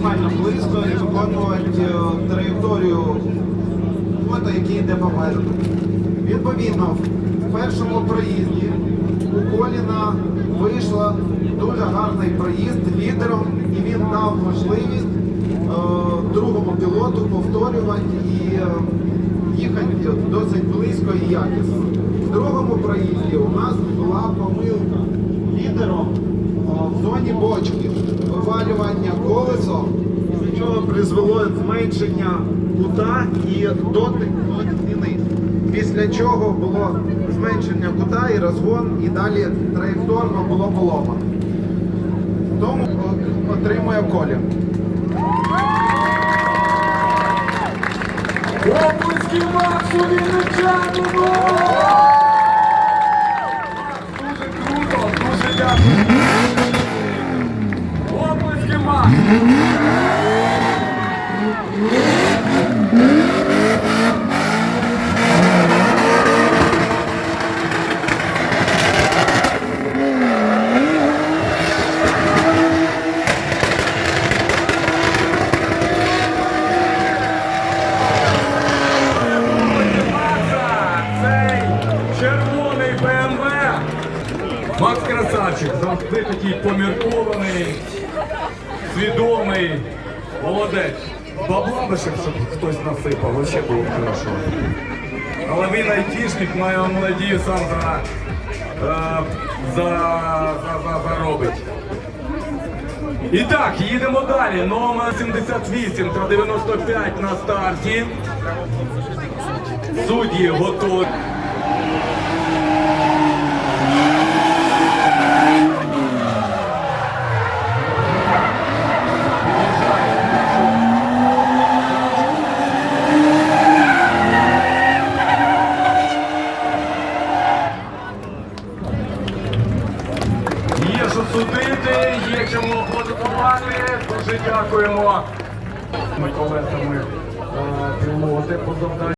максимально близько і виконувати е, траєкторію фото, який йде попереду. Відповідно, в першому проїзді у Коліна вийшла дуже гарний проїзд лідером, і він дав можливість е, другому пілоту повторювати і е, їхати досить близько і якісно. В другому проїзді у нас була помилка лідером о, в зоні бочки вивалювання колесо, з чого призвело зменшення кута і дотик до стіни. Після чого було зменшення кута і розгон, і далі траєкторно було поломано. Тому отримує колір. Оплески Максу Вінничанину! Макс красавчик, завжди такий поміркований, свідомий, молодець. Бабла би ще, щоб хтось насипав, вообще було б хорошо. Але він айтішник, має надію сам за, е, за, за, за, заробить. І так, їдемо далі. Номер 78 та 95 на старті. Судді готові. Є що судити, є чому аплодувати. Дуже дякуємо. Ми колесами пілоти по завданню.